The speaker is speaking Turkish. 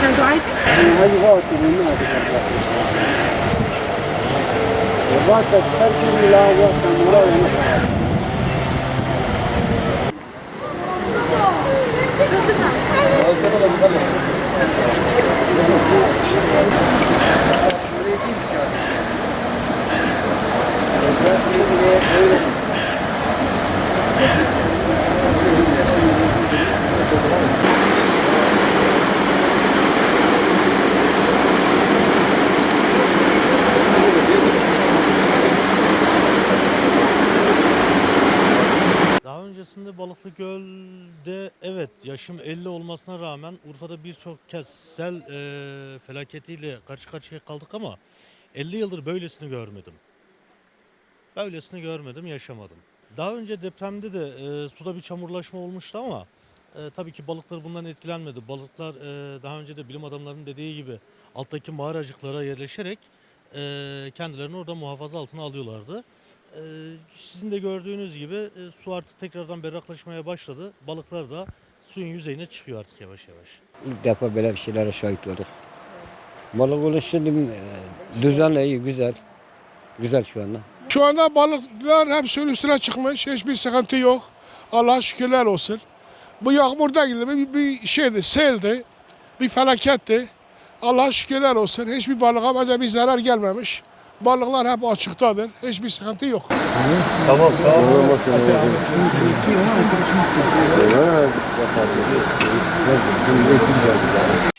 أحسن دعائك هذه غلطة من ما وغلطة ترجم لا غلطة مراوة Thank you. Öncesinde Balıklı Göl'de evet yaşım 50 olmasına rağmen Urfa'da birçok kez sel e, felaketiyle karşı karşıya kaldık ama 50 yıldır böylesini görmedim. Böylesini görmedim, yaşamadım. Daha önce depremde de e, suda bir çamurlaşma olmuştu ama e, tabii ki balıklar bundan etkilenmedi. Balıklar e, daha önce de bilim adamlarının dediği gibi alttaki mağaracıklara yerleşerek e, kendilerini orada muhafaza altına alıyorlardı. Ee, Sizin de gördüğünüz gibi e, su artık tekrardan berraklaşmaya başladı. Balıklar da suyun yüzeyine çıkıyor artık yavaş yavaş. İlk defa böyle bir şeylere şahit olduk. Balık oluşu e, düzenli, iyi, güzel. Güzel şu anda. Şu anda balıklar hep suyun üstüne çıkmış. Hiçbir sıkıntı yok. Allah'a şükürler olsun. Bu yağmur değil bir, bir şeydi, seldi. Bir felaketti. Allah'a şükürler olsun. Hiçbir balığa bence bir zarar gelmemiş. Balıklar hep açıktadır. Hiçbir sıkıntı yok. Evet.